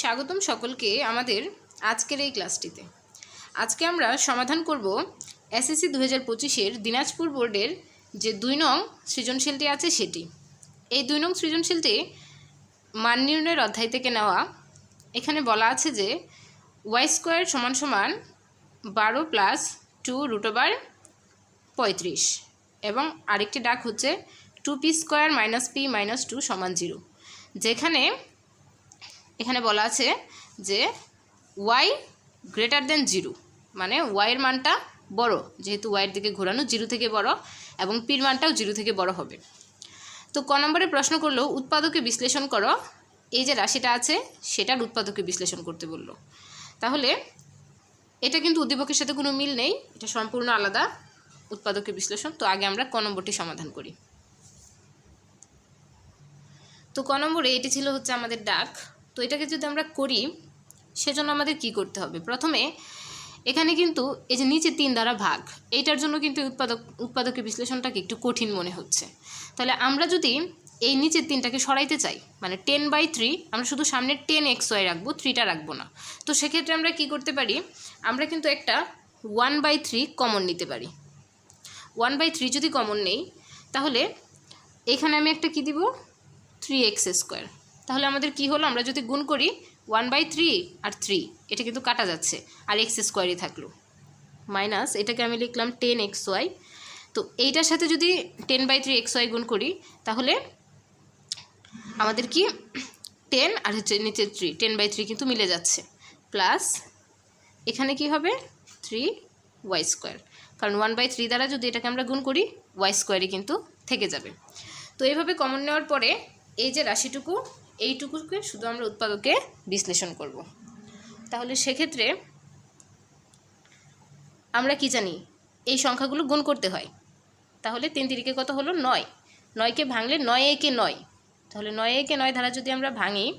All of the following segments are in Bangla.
স্বাগতম সকলকে আমাদের আজকের এই ক্লাসটিতে। আজকে আমরা সমাধান করব এসএসসি দু হাজার পঁচিশের দিনাজপুর বোর্ডের যে দুই নং সৃজনশীলটি আছে সেটি। এই দুই নং সৃজনশীলটি মান নির্ণয়ের অধ্যায় থেকে নেওয়া। এখানে বলা আছে যে ওয়াই স্কোয়ার সমান সমান বারো প্লাস টু রুট ওভার পঁয়ত্রিশ এবং আরেকটি ডাক হচ্ছে two P square minus P minus two সমান জিরো। যেখানে এখানে বলা আছে যে ওয়াই গ্রেটার দেন জিরো মানে ওয়াইয়ের মানটা বড়, যেহেতু ওয়াইয়ের দিকে ঘোরানো জিরো থেকে বড় এবং পির মানটাও জিরো থেকে বড় হবে। তো ক নম্বরে প্রশ্ন করল, উৎপাদকে বিশ্লেষণ করো। এই যে রাশিটা আছে, সেটার উৎপাদকে বিশ্লেষণ করতে বলল। তাহলে এটা কিন্তু উদ্দীপকের সাথে কোনো মিল নেই, এটা সম্পূর্ণ আলাদা উৎপাদকে বিশ্লেষণ। তো আগে আমরা ক নম্বরটি সমাধান করি। তো ক নম্বরে এটি ছিল হচ্ছে আমাদের ডাক। এটাকে যদি আমরা করি, সেজন্য আমাদের কি করতে হবে? প্রথমে এখানে কিন্তু এই যে নিচে তিন দ্বারা ভাগ, এইটার জন্য কিন্তু উৎপাদক, উৎপাদকের বিশ্লেষণটাকে একটু কঠিন মনে হচ্ছে। তাহলে আমরা যদি এই নিচের তিনটাকে সরাইতে চাই মানে টেন বাই থ্রি, আমরা শুধু সামনে টেন এক্স ওয়াই রাখব, থ্রিটা রাখব না। তো সেক্ষেত্রে আমরা কি করতে পারি? আমরা কিন্তু একটা ওয়ান বাই থ্রি কমন নিতে পারি। ওয়ান বাই থ্রি যদি কমন নেই, তাহলে এখানে আমি একটা কি দিব? Three X square. তাহলে আমাদের কি হলো? আমরা যদি গুণ করি ওয়ান বাই থ্রি আর থ্রি এটা কিন্তু কাটা যাচ্ছে। আর এক্স স্কোয়ারই থাকল। মাইনাস এটাকে আমি লিখলাম টেন এক্স ওয়াই তো এইটার সাথে যদি ten by three X Y গুণ করি, তাহলে আমাদের কি? টেন আর হচ্ছে নিচে থ্রি টেন বাই থ্রি কিন্তু মিলে যাচ্ছে। প্লাস এখানে কি হবে? থ্রি ওয়াই স্কোয়ার কারণ ওয়ান বাই থ্রি দ্বারা যদি এটাকে আমরা গুণ করি ওয়াই স্কোয়ারই কিন্তু থেকে যাবে। তো এইভাবে কমন নেওয়ার পরে এই যে রাশিটুকু এইটুকুকে শুধু আমরা উৎপাদকে বিশ্লেষণ করব। তাহলে সেক্ষেত্রে আমরা কি জানি? এই সংখ্যাগুলো গুণ করতে হয়। তাহলে তিন তিরিকে কত হলো? নয়। নয়কে ভাঙলে নয় একে নয়। তাহলে নয় একে নয় ধারা যদি আমরা ভাঙি,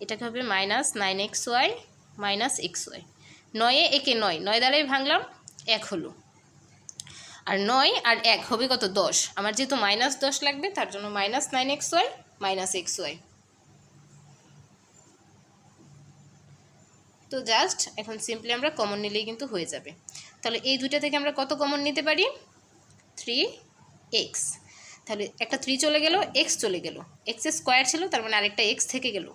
এটাকে হবে minus nine X Y minus X Y নয়ে একে নয়। নয় দ্বারাই ভাঙলাম, এক হলো। আর নয় আর এক হবে কত? দশ। আমার যেহেতু মাইনাস দশ লাগবে, তার জন্য minus nine X Y minus X Y তো জাস্ট এখন সিম্পলি আমরা কমন নিলেই কিন্তু হয়ে যাবে। তাহলে এই দুইটা থেকে আমরা কত কমন নিতে পারি? থ্রি এক্স তাহলে একটা থ্রি চলে গেল এক্স চলে গেল। এক্স স্কোয়ার ছিল, তার মানে আরেকটা এক্স থেকে গেল।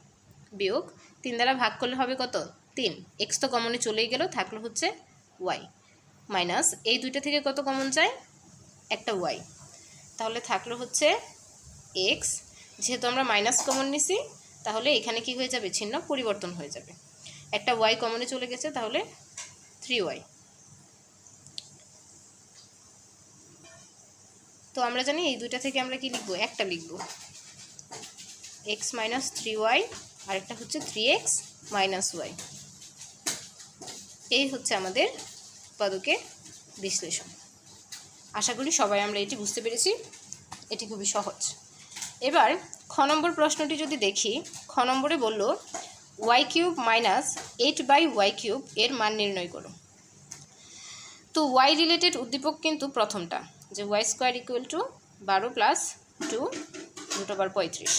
বিয়োগ তিন দ্বারা ভাগ করলে হবে কত? তিন। এক্স তো কমনে চলেই গেল, থাকল হচ্ছে ওয়াই মাইনাস এই দুইটা থেকে কত কমন যায়? একটা ওয়াই তাহলে থাকল হচ্ছে এক্স যেহেতু আমরা মাইনাস কমন নিছি, তাহলে এখানে কি হয়ে যাবে? চিহ্ন পরিবর্তন হয়ে যাবে। একটা ওয়াই কমনে চলে গেছে, তাহলে থ্রি ওয়াই তো আমরা জানি এই দুইটা থেকে আমরা কি লিখব? একটা লিখব। এক্স মাইনাস থ্রি ওয়াই আরেকটা হচ্ছে থ্রি এক্স মাইনাস ওয়াই এই হচ্ছে আমাদের উৎপাদকের বিশ্লেষণ। আশা করি সবাই আমরা এটি বুঝতে পেরেছি। এটি খুবই সহজ। এবার, খ নম্বর প্রশ্নটি যদি দেখি, খ নম্বরে বলল Y cube minus eight by Y cube এর মান নির্ণয় করো। তো ওয়াই রিলেটেড উদ্দীপক কিন্তু প্রথমটা, যে ওয়াই স্কোয়ার ইকুয়াল টু বারো প্লাস টু রুট ওভার পঁয়ত্রিশ।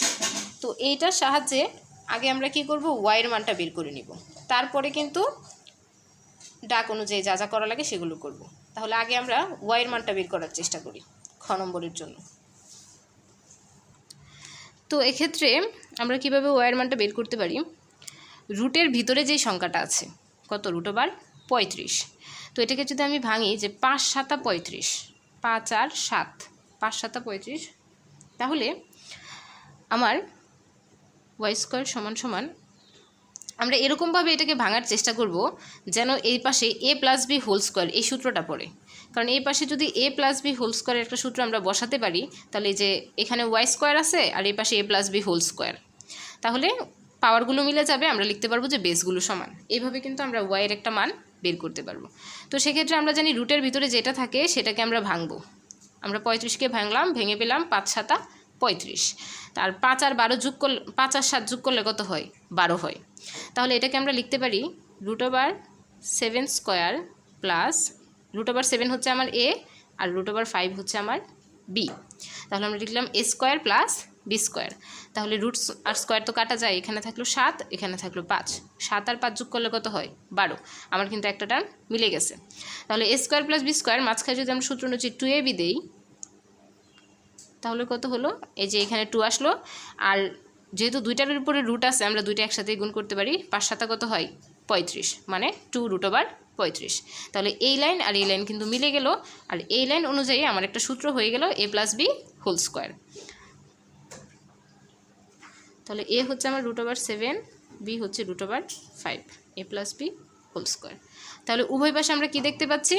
তো এইটার সাহায্যে আগে আমরা কি করব? ওয়াইয়ের মানটা বের করে নিব। তারপরে কিন্তু ডাক অনুযায়ী যা যা করা লাগে সেগুলো করব। তাহলে আগে আমরা ওয়াইয়ের মানটা বের করার চেষ্টা করি খ নম্বরের জন্য। তো এক্ষেত্রে আমরা কীভাবে ওয়াইয়ের মানটা বের করতে পারি? রুটের ভিতরে যেই সংখ্যাটা আছে, কত রুট ওভার পঁয়ত্রিশ? তো এটাকে যদি আমি ভাঙি যে পাঁচ সাতা পঁয়ত্রিশ, পাঁচ আর সাত, পাঁচ সাতা পঁয়ত্রিশ, তাহলে আমার ওয়াই স্কোয়ার সমান সমান আমরা এরকমভাবে এটাকে ভাঙার চেষ্টা করব যেন এই পাশে A plus B whole square এই সূত্রটা পড়ে। কারণ এই পাশে যদি এ প্লাস বি হোল স্কোয়ারের একটা সূত্র আমরা বসাতে পারি, তাহলে যে এখানে ওয়াই স্কোয়ার আছে আর এই পাশে A plus B whole square তাহলে পাওয়ারগুলো মিলে যাবে, আমরা লিখতে পারব যে বেসগুলো সমান। এইভাবে কিন্তু আমরা ওয়াইয়ের একটা মান বের করতে পারব। তো সেক্ষেত্রে আমরা জানি রুটের ভিতরে যেটা থাকে সেটাকে আমরা ভাঙবো। আমরা পঁয়ত্রিশকে ভাঙলাম, ভেঙে পেলাম পাঁচ সাতা পঁয়ত্রিশ। আর পাঁচ আর বারো যোগ করলে, পাঁচ আর সাত যোগ করলে কত হয়? বারো হয়। তাহলে এটাকে আমরা লিখতে পারি root over seven square plus root over seven হচ্ছে আমার এ আর রুট ওভার ফাইভ হচ্ছে আমার বি তাহলে আমরা লিখলাম A square plus B square তাহলে রুট আর স্কোয়ার তো কাটা যায়, এখানে থাকল সাত, এখানে থাকল পাঁচ। সাত আর পাঁচ যোগ করলে কত হয়? বারো। আমার কিন্তু একটা টার্ম মিলে গেছে। তাহলে A square plus B square মাঝখানে যদি আমরা সূত্র অনুযায়ী টু এ বি দেই, তাহলে কত হলো? এই যে এখানে টু আসলো। আর যেহেতু দুইটার উপরে রুট আছে, আমরা দুইটা একসাথে গুণ করতে পারি, পাঁচ সাতা কত হয়? পঁয়ত্রিশ। মানে টু রুট ওভার পঁয়ত্রিশ। তাহলে এই লাইন আর এই লাইন কিন্তু মিলে গেল। আর এই লাইন অনুযায়ী আমার একটা সূত্র হয়ে গেল A plus B whole square তাহলে এ হচ্ছে আমার রুট ওভার সেভেন বি হচ্ছে root over five A plus B whole square তাহলে উভয় পাশে আমরা কি দেখতে পাচ্ছি?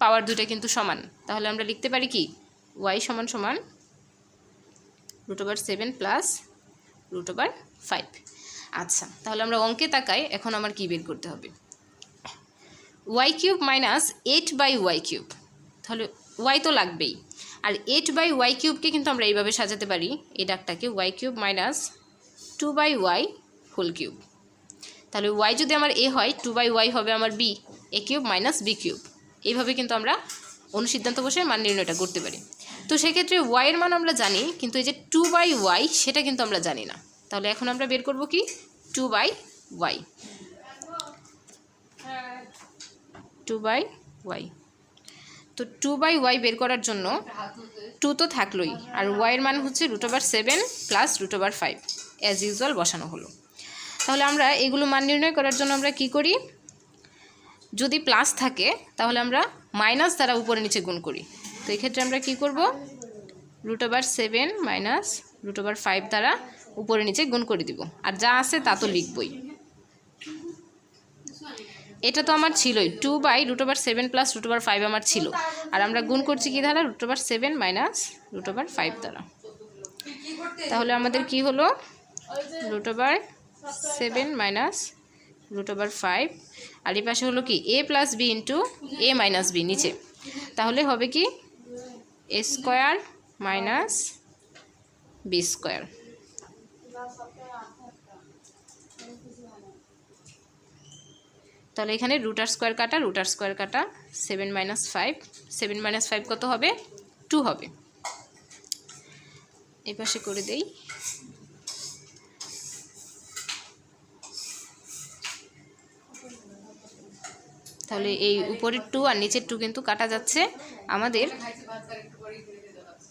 পাওয়ার দুটা কিন্তু সমান। তাহলে আমরা লিখতে পারি কি? ওয়াই সমান সমান root over seven plus root over five আচ্ছা তাহলে আমরা অঙ্কে তাকাই, এখন আমার কি বের করতে হবে? Y cube minus eight by Y cube তাহলে ওয়াই তো লাগবেই। আর এইট বাই ওয়াই কিউবকে কিন্তু আমরা এইভাবে সাজাতে পারি। এই ডাকটাকে Y cube minus two by Y whole cube. তাহলে ওয়াই যদি আমার এ হয়, টু বাই ওয়াই হবে আমার B, A cube minus B cube. এইভাবে কিন্তু আমরা অনুসিদ্ধান্ত বসে মান নির্ণয়টা করতে পারি। তো সেক্ষেত্রে ওয়াইয়ের মান আমরা জানি, কিন্তু এই যে টু বাই ওয়াই সেটা কিন্তু আমরা জানি না। তাহলে এখন আমরা বের করব কি? Two by Y. Two by Y. তো টু বাই ওয়াই বের করার জন্য টু তো থাকলোই, আর ওয়াইয়ের মান হচ্ছে root over seven plus root over five as usual বসানো হলো। তাহলে আমরা এগুলো মান নির্ণয় করার জন্য আমরা কি করি? যদি প্লাস থাকে, তাহলে আমরা মাইনাস দ্বারা উপরে নিচে গুণ করি। তো এক্ষেত্রে আমরা কি করব? Root over seven minus root over five দ্বারা উপরে নিচে গুণ করে দিব। আর যা আছে তা তো লিখবই। এটা তো আমার ছিলই। Two by root over seven plus root over five আমার ছিল। আর আমরা গুণ করছি কি দ্বারা root over seven minus root over five দ্বারা। তাহলে আমাদের কি হলো? Root over seven minus root over five আর এই পাশে হলো কি? A plus B into A minus B নিচে। তাহলে হবে কি? A square minus B square তাহলে এখানে রুটার স্কোয়ার কাটা রুটার স্কোয়ার কাটা seven minus five seven minus five কত হবে? টু হবে। এই পাশে করে দেই। তাহলে এই উপরের টু আর নিচের টু কিন্তু কাটা যাচ্ছে। আমাদের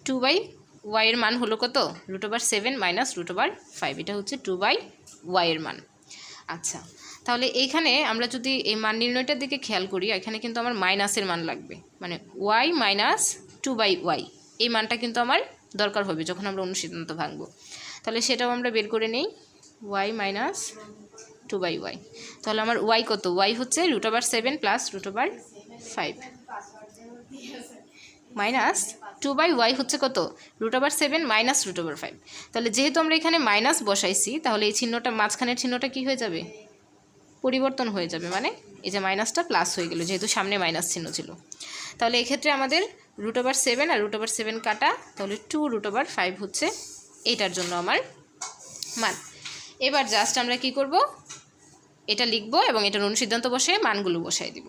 টু বাই ওয়াইয়ের মান হলো কত? Root over seven minus root over five এটা হচ্ছে টু বাই ওয়াইয়ের মান। আচ্ছা তাহলে এইখানে আমরা যদি এই মান নির্ণয়টার দিকে খেয়াল করি, এখানে কিন্তু আমার মাইনাসের মান লাগবে। মানে Y minus two by Y এই মানটা কিন্তু আমার দরকার হবে যখন আমরা অনুসিদ্ধান্ত ভাঙবো। তাহলে সেটাও আমরা বের করে নেই। Y minus two by Y তাহলে আমার ওয়াই কত? ওয়াই হচ্ছে root over seven plus root over five minus two by Y হচ্ছে কত? Root over seven minus root over five তাহলে যেহেতু আমরা এখানে মাইনাস বসাইছি, তাহলে এই চিহ্নটা মাঝখানের চিহ্নটা কি হয়ে যাবে? পরিবর্তন হয়ে যাবে মানে এই যে মাইনাসটা প্লাস হয়ে গেল, যেহেতু সামনে মাইনাস চিহ্ন ছিল। তাহলে এক্ষেত্রে আমাদের রুট ওভার সেভেন আর রুট ওভার সেভেন কাটা, তাহলে টু রুট ওভার ফাইভ হচ্ছে, এইটার জন্য আমার মান। এবার জাস্ট আমরা কি করব? এটা লিখব এবং এটার অনুসিদ্ধান্ত বসে মানগুলো বসাই দিব।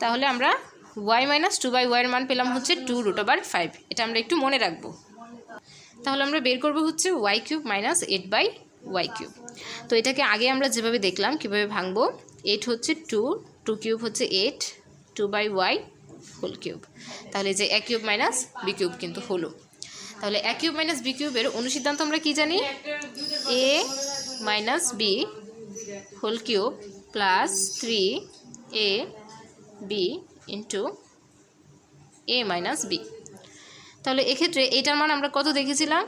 তাহলে আমরা ওয়াই মাইনাস টু বাই ওয়াইয়ের মান পেলাম হচ্ছে টু রুট ওভার ফাইভ এটা আমরা একটু মনে রাখব। তাহলে আমরা বের করব হচ্ছে Y cube minus eight by Y cube তো এটাকে আগে আমরা যেভাবে দেখলাম, কীভাবে ভাঙবো? এইট হচ্ছে টু টু কিউব হচ্ছে eight two by Y whole cube তাহলে যে এক কিউব মাইনাস বি কিউব কিন্তু হলো। তাহলে এক কিউব মাইনাস বি কিউবের অনুসিদ্ধান্ত আমরা কি জানি? A minus B whole cube plus three A B into A minus B তাহলে এক্ষেত্রে এটার মান আমরা কত দেখেছিলাম?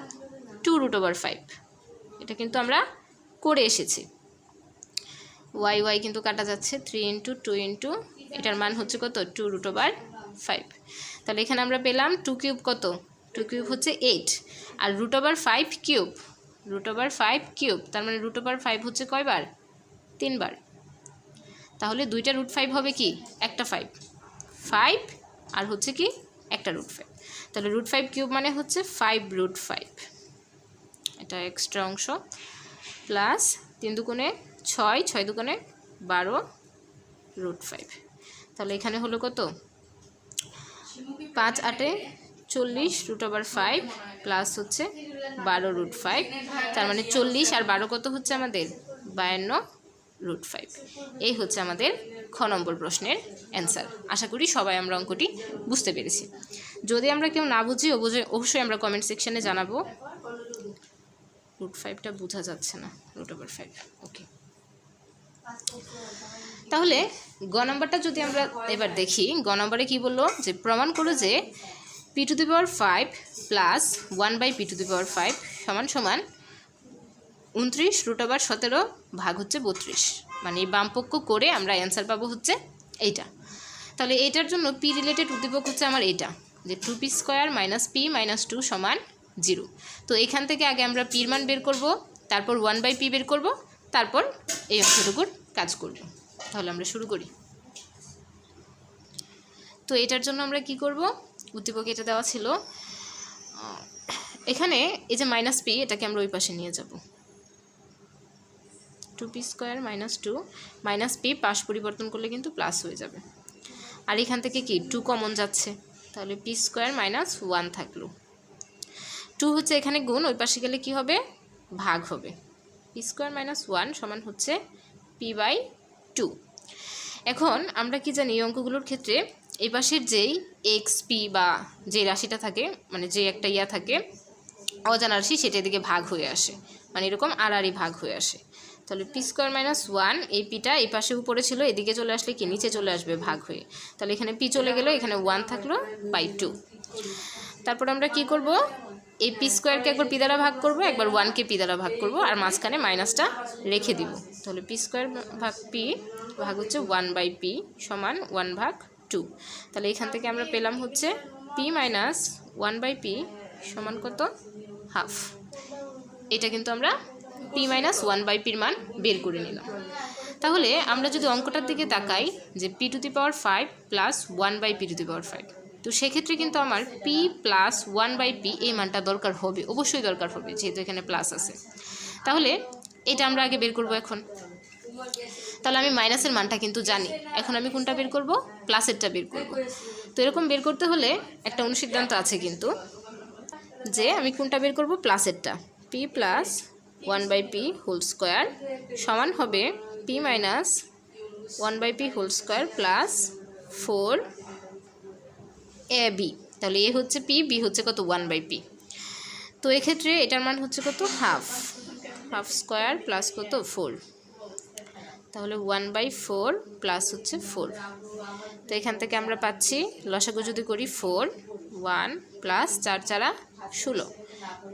টু রুট ওভার ফাইভ এটা কিন্তু আমরা করে এসেছি। ওয়াই ওয়াই কিন্তু কাটা যাচ্ছে। থ্রি ইন্টু টু ইন্টু এটার মান হচ্ছে কত? টু রুট ওভার ফাইভ তাহলে এখানে আমরা পেলাম টু কিউব কত? টু কিউব হচ্ছে এইট আর root over five cube root over five cube তার মানে রুট ওভার ফাইভ হচ্ছে কয়বার? তিনবার। তাহলে দুইটা রুট ফাইভ হবে কি? একটা ফাইভ ফাইভ আর হচ্ছে কি? একটা রুট ফাইভ তাহলে রুট ফাইভ কিউব মানে হচ্ছে ফাইভ রুট ফাইভ এটা এক্সট্রা অংশ। প্লাস তিন দুগুণে ছয় ছয় দুগুণে বারো রুট ফাইভ তাহলে এখানে হলো কত? পাঁচ আটে চল্লিশ রুট ওভার ফাইভ প্লাস হচ্ছে বারো রুট ফাইভ তার মানে চল্লিশ আর বারো কত হচ্ছে আমাদের? বায়ান্ন। Root five. এই হচ্ছে আমাদের খ নম্বর প্রশ্নের অ্যান্সার। আশা করি সবাই আমরা অঙ্কটি বুঝতে পেরেছি। যদি আমরা কেউ না বুঝি, অবশ্যই আমরা কমেন্ট সেকশানে জানাব। রুট ফাইভটা বোঝা যাচ্ছে না, রুট ওভার ফাইভ, ওকে। তাহলে গ নম্বরটা যদি আমরা এবার দেখি, গ নম্বরে কী বলল? যে প্রমাণ করো যে P to the power five plus one by P to the power five সমান সমান উনত্রিশ রুট ওভার সতেরো ভাগ হচ্ছে বত্রিশ। মানে এই বামপক্ষ করে আমরা অ্যান্সার পাবো হচ্ছে এইটা। তাহলে এইটার জন্য পি রিলেটেড উদ্দীপক হচ্ছে আমার এইটা, যে two P square minus P minus two সমান জিরো তো এখান থেকে আগে আমরা পির মান বের করব, তারপর ওয়ান বাই পি বের করব, তারপর এই অংশটুকুর কাজ করব। তাহলে আমরা শুরু করি। তো এটার জন্য আমরা কি করব? উদ্দীপক এটা দেওয়া ছিল এখানে এই যে মাইনাস পি এটাকে আমরা ওই পাশে নিয়ে যাব। Two P square minus two minus P পাশ পরিবর্তন করলে কিন্তু প্লাস হয়ে যাবে। আর এখান থেকে কি? টু কমন যাচ্ছে। তাহলে পি স্কোয়ার মাইনাস ওয়ান থাকল। টু হচ্ছে এখানে গুণ, ওই পাশে গেলে কি হবে? ভাগ হবে। পি স্কোয়ার মাইনাস ওয়ান সমান হচ্ছে পি বাই টু এখন আমরা কি জানি, এই অঙ্কগুলোর ক্ষেত্রে এই পাশের যেই এক্স পি বা যে রাশিটা থাকে মানে যে একটা ইয়া থাকে, অজানা রাশি সেটা এদিকে ভাগ হয়ে আসে। মানে এরকম আর ভাগ হয়ে আসে। তাহলে পি স্কোয়ার মাইনাস ওয়ান, এই পিটা এই পাশে উপরে ছিল, এদিকে চলে আসলে কি? নিচে চলে আসবে ভাগ হয়ে। তাহলে এখানে পি চলে গেল, এখানে ওয়ান থাকল বাই টু। তারপর আমরা কি করব? এই পি স্কোয়ারকে একবার পি দ্বারা ভাগ করব, একবার ওয়ানকে পি দ্বারা ভাগ করব, আর মাঝখানে মাইনাসটা রেখে দিব। তাহলে পি স্কোয়ার ভাগ পি ভাগ হচ্ছে ওয়ান বাই পি সমান ওয়ান ভাগ টু। তাহলে এখান থেকে আমরা পেলাম হচ্ছে P minus one by P সমান কত? হাফ। এটা কিন্তু আমরা পি মাইনাস ওয়ান বাই পির মান বের করে নিলাম। তাহলে আমরা যদি অঙ্কটার দিকে তাকাই যে P to the power five plus one by P to the power five তো সেক্ষেত্রে কিন্তু আমার P plus one by P এই মানটা দরকার হবে, অবশ্যই দরকার হবে, যেহেতু এখানে প্লাস আছে। তাহলে এটা আমরা আগে বের করব এখন। তাহলে আমি মাইনাসের মানটা কিন্তু জানি, এখন আমি কোনটা বের করব? প্লাসেরটা বের করব। তো এরকম বের করতে হলে একটা অনুসিদ্ধান্ত আছে কিন্তু, যে আমি কোনটা বের করব? প্লাসেরটা P plus one by P whole square সমান হবে P minus one by P whole square plus four A B তাহলে এ হচ্ছে পি বি হচ্ছে কত? ওয়ান বাই পি তো এক্ষেত্রে এটার মান হচ্ছে কত? হাফ হাফ স্কোয়ার প্লাস কত? ফোর তাহলে ওয়ান বাই ফোর প্লাস হচ্ছে ফোর তো এখান থেকে আমরা পাচ্ছি, লসাগু যদি করি ফোর ওয়ান প্লাস চার চারা ষোলো।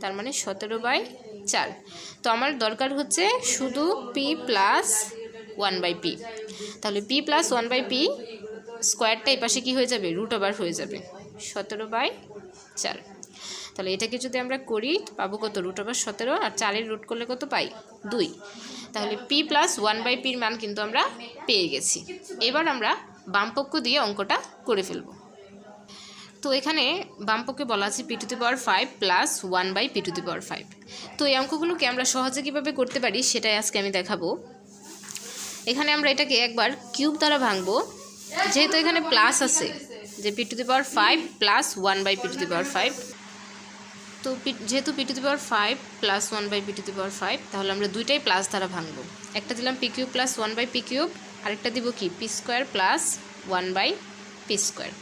তার মানে সতেরো বাই চার। তো আমার দরকার হচ্ছে শুধু P plus one by P তাহলে P plus one by P স্কোয়ারটা এই পাশে কী হয়ে যাবে? রুট ওভার হয়ে যাবে। সতেরো বাই চার। তাহলে এটাকে যদি আমরা করি, পাবো কত? রুট ওভার সতেরো আর চারের রুট করলে কত পাই? দুই। তাহলে পি প্লাস ওয়ান বাই পির মান কিন্তু আমরা পেয়ে গেছি। এবার আমরা বামপক্ষ দিয়ে অঙ্কটা করে ফেলব। তো এখানে বামপক্ষে বলা আছে P to the power five plus one by P to the power five তো এই অঙ্কগুলোকে আমরা সহজে কীভাবে করতে পারি সেটাই আজকে আমি দেখাবো। এখানে আমরা এটাকে একবার কিউব দ্বারা ভাঙবো। যেহেতু এখানে প্লাস আছে, যে P to the power five plus one by P to the power five তো যেহেতু P to the power five plus one by P to the power five তাহলে আমরা দুইটাই প্লাস দ্বারা ভাঙবো। একটা দিলাম P cube plus one by P cube আরেকটা দিব কি P square plus one by P square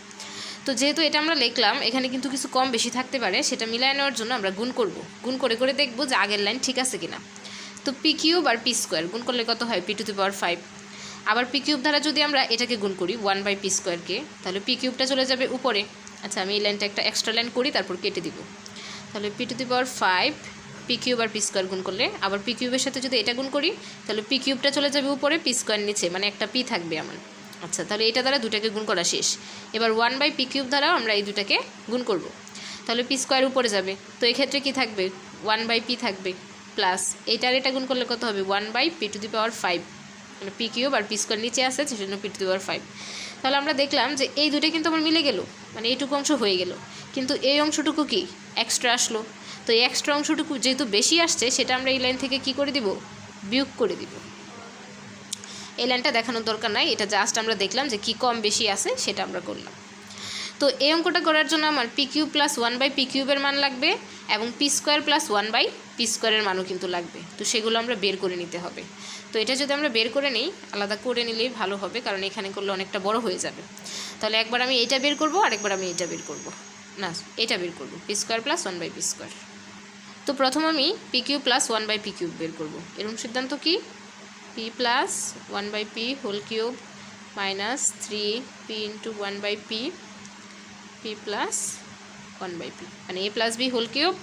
তো যেহেতু এটা আমরা লিখলাম, এখানে কিন্তু কিছু কম বেশি থাকতে পারে, সেটা মিলায় নেওয়ার জন্য আমরা গুণ করব। গুণ করে করে দেখব যে আগের লাইন ঠিক আছে কিনা। তো পি কিউব আর পি স্কোয়ার, গুণ করলে কত হয়? P to the power five. আবার পি কিউব দ্বারা যদি আমরা এটাকে গুণ করি, ওয়ান বাই পি স্কোয়ারকে তাহলে পি কিউবটা চলে যাবে উপরে। আচ্ছা আমি এই লাইনটা একটা এক্সট্রা লাইন করি, তারপর কেটে দিব। তাহলে P to the power five, P cube R P square গুণ করলে, আবার পি কিউবের সাথে যদি এটা গুণ করি, তাহলে পি কিউবটা চলে যাবে উপরে, পি স্কোয়ার নিচে মানে একটা পি থাকবে আমার। আচ্ছা তাহলে এটা দ্বারা দুটাকে গুণ করা শেষ। এবার ওয়ান বাই পি কিউব দ্বারাও আমরা এই দুটাকে গুণ করব। তাহলে পি স্কোয়ার উপরে যাবে। তো এক্ষেত্রে কি থাকবে? ওয়ান বাই পি থাকবে। প্লাস এইটার এটা গুণ করলে কত হবে? One by P to the power five মানে পি কিউব আর পি স্কোয়ার নিচে আছে, সেজন্য P to the power five তাহলে আমরা দেখলাম যে এই দুটো কিন্তু আমার মিলে গেল। মানে এইটুকু অংশ হয়ে গেল। কিন্তু এই অংশটুকু কি? এক্সট্রা আসলো। তো এই এক্সট্রা অংশটুকু যেহেতু বেশি আসছে, সেটা আমরা এই লাইন থেকে কি করে দিব? বিয়োগ করে দিব। এই লাইনটা দেখানোর দরকার নাই, এটা জাস্ট আমরা দেখলাম যে কি কম বেশি আছে, সেটা আমরা করলাম। তো এই অঙ্কটা করার জন্য আমার P cube plus one by P কিউবের মান লাগবে এবং P square plus one by P স্কোয়ারের মানও কিন্তু লাগবে। তো সেগুলো আমরা বের করে নিতে হবে। তো এটা যদি আমরা বের করে নিই, আলাদা করে নিলেই ভালো হবে, কারণ এখানে করলে অনেকটা বড় হয়ে যাবে। তাহলে একবার আমি এটা বের করব, আরেকবার আমি এটা বের করব। না এটা বের করব P square plus one by P square তো প্রথম আমি P cube plus one by P cube বের করব। এরকম সিদ্ধান্ত কি? P plus one by P whole cube minus three P into one by P P plus one by P মানে A plus B whole cube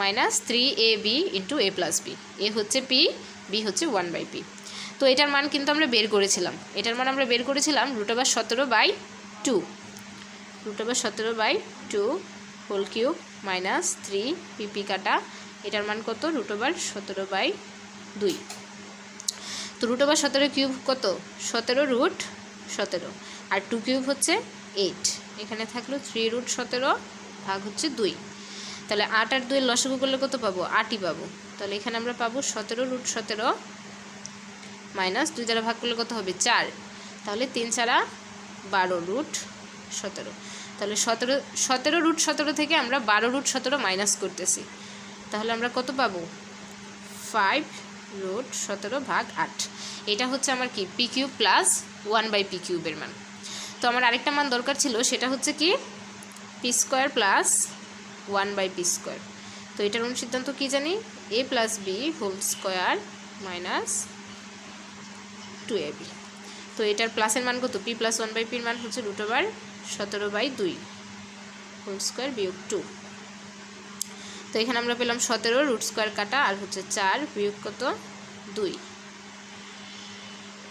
minus three A B into A plus B A হচ্ছে পি বি হচ্ছে ওয়ান বাই পি তো এটার মান কিন্তু আমরা বের করেছিলাম। এটার মান আমরা বের করেছিলাম রুট ওভার সতেরো বাই টু রুট ওভার সতেরো by two whole cube minus three P P কাটা। এটার মান কত? রুট ওভার সতেরো বাই দুই। তো রুট ওভার সতেরো কিউব কত? সতেরো রুট সতেরো। আর টু কিউব হচ্ছে এইট এখানে থাকল থ্রি রুট সতেরো ভাগ হচ্ছে দুই। তাহলে আট আর দুই লসগু করলে কত পাবো? আটই পাবো। তাহলে এখানে আমরা পাবো সতেরো রুট সতেরো মাইনাস দুই দ্বারা ভাগ করলে কত হবে? চার। তাহলে তিন চারা বারো রুট সতেরো। তাহলে সতেরো সতেরো রুট সতেরো থেকে আমরা বারো রুট সতেরো মাইনাস করতেছি। তাহলে আমরা কত পাবো? ফাইভ রুট সতেরো ভাগ আট। এটা হচ্ছে আমার কি? P cube plus one by P কিউবের মান। তো আমার আরেকটা মান দরকার ছিল, সেটা হচ্ছে কি? P square plus one by P square তো এটার অনুসিদ্ধান্ত কী জানি? A plus B whole square minus two A B তো এটার প্লাসের মান কত? পি প্লাস ওয়ান বাই পির মান হচ্ছে রুট ওভার সতেরো বাই দুই হোল স্কোয়ার বিয়োগ টু তো এখানে আমরা পেলাম সতেরো, রুট স্কোয়ার কাটা, আর হচ্ছে চার, বিয়োগ কত? দুই।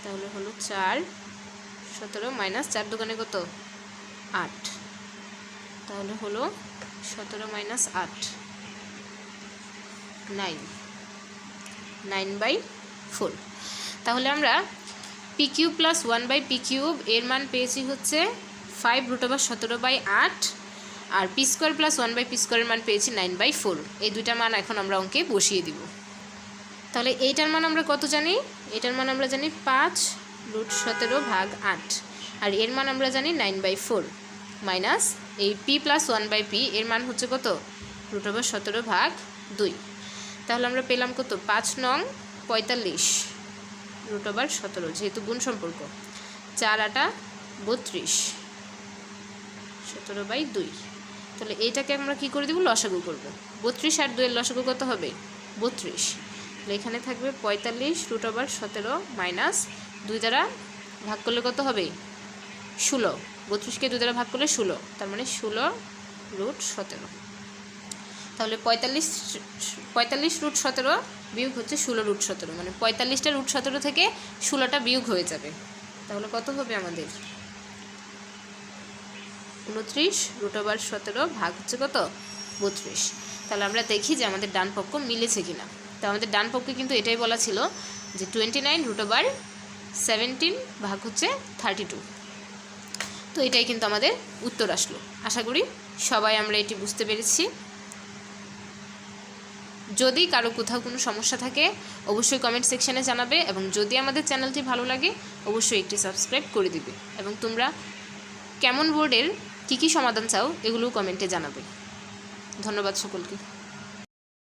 তাহলে হলো চার, সতেরো মাইনাস চার দোকানে কত? আট। তাহলে হলো সতেরো মাইনাস আট। নাইন। Nine by four. তাহলে আমরা P cube plus one by P cube এর মান পেয়েছি হচ্ছে ফাইভ রুট ওভার সতেরো বাই আট। আর P square plus one by P স্কোয়ারের মান পেয়েছি নাইন বাই ফোর। এই দুইটা মান এখন আমরা অঙ্কে বসিয়ে দিব। তাহলে এইটার মান আমরা কত জানি? এটার মান আমরা জানি পাঁচ রুট সতেরো ভাগ আট। আর এর মান আমরা জানি নাইন বাই ফোর মাইনাস এই P plus one by P, এর মান হচ্ছে কত? রুট ওভার সতেরো ভাগ দুই। তাহলে আমরা পেলাম কত? পাঁচ নং পঁয়তাল্লিশ রুট ওভার সতেরো, যেহেতু গুণ সম্পর্ক। চার আটা বত্রিশ, সতেরো বাই দুই। তাহলে এইটাকে আমরা কি করে দেবো? লসাগু করব। বত্রিশ আর দুয়ের লসাগু কত হবে? বত্রিশ। তাহলে এখানে থাকবে পঁয়তাল্লিশ রুট ওভার সতেরো মাইনাস দুই দ্বারা ভাগ করলে কত হবে? ষোলো। বত্রিশকে দুই দ্বারা ভাগ করলে ষোলো। তার মানে ষোলো রুট সতেরো। তাহলে পঁয়তাল্লিশ পঁয়তাল্লিশ রুট সতেরো বিয়োগ হচ্ছে ষোলো রুট সতেরো। মানে পঁয়তাল্লিশটা রুট সতেরো থেকে ষোলোটা বিয়োগ হয়ে যাবে। তাহলে কত হবে আমাদের? উনত্রিশ রুট ওভার সতেরো ভাগ হচ্ছে কত? বত্রিশ। তাহলে আমরা দেখি যে আমাদের ডান পক্ষ মিলেছে কিনা। তো আমাদের ডান পক্ষে কিন্তু এটাই বলা ছিল যে twenty nine root over seventeen ভাগ হচ্ছে থার্টি টু তো এটাই কিন্তু আমাদের উত্তর আসলো। আশা করি সবাই আমরা এটি বুঝতে পেরেছি। যদি কারও কোথাও কোনো সমস্যা থাকে, অবশ্যই কমেন্ট সেকশানে জানাবে এবং যদি আমাদের চ্যানেলটি ভালো লাগে, অবশ্যই একটি সাবস্ক্রাইব করে দিবে। এবং তোমরা কেমন বোর্ডের কী কী সমাধান চাও এগুলোও কমেন্টে জানাবে। ধন্যবাদ সকলকে।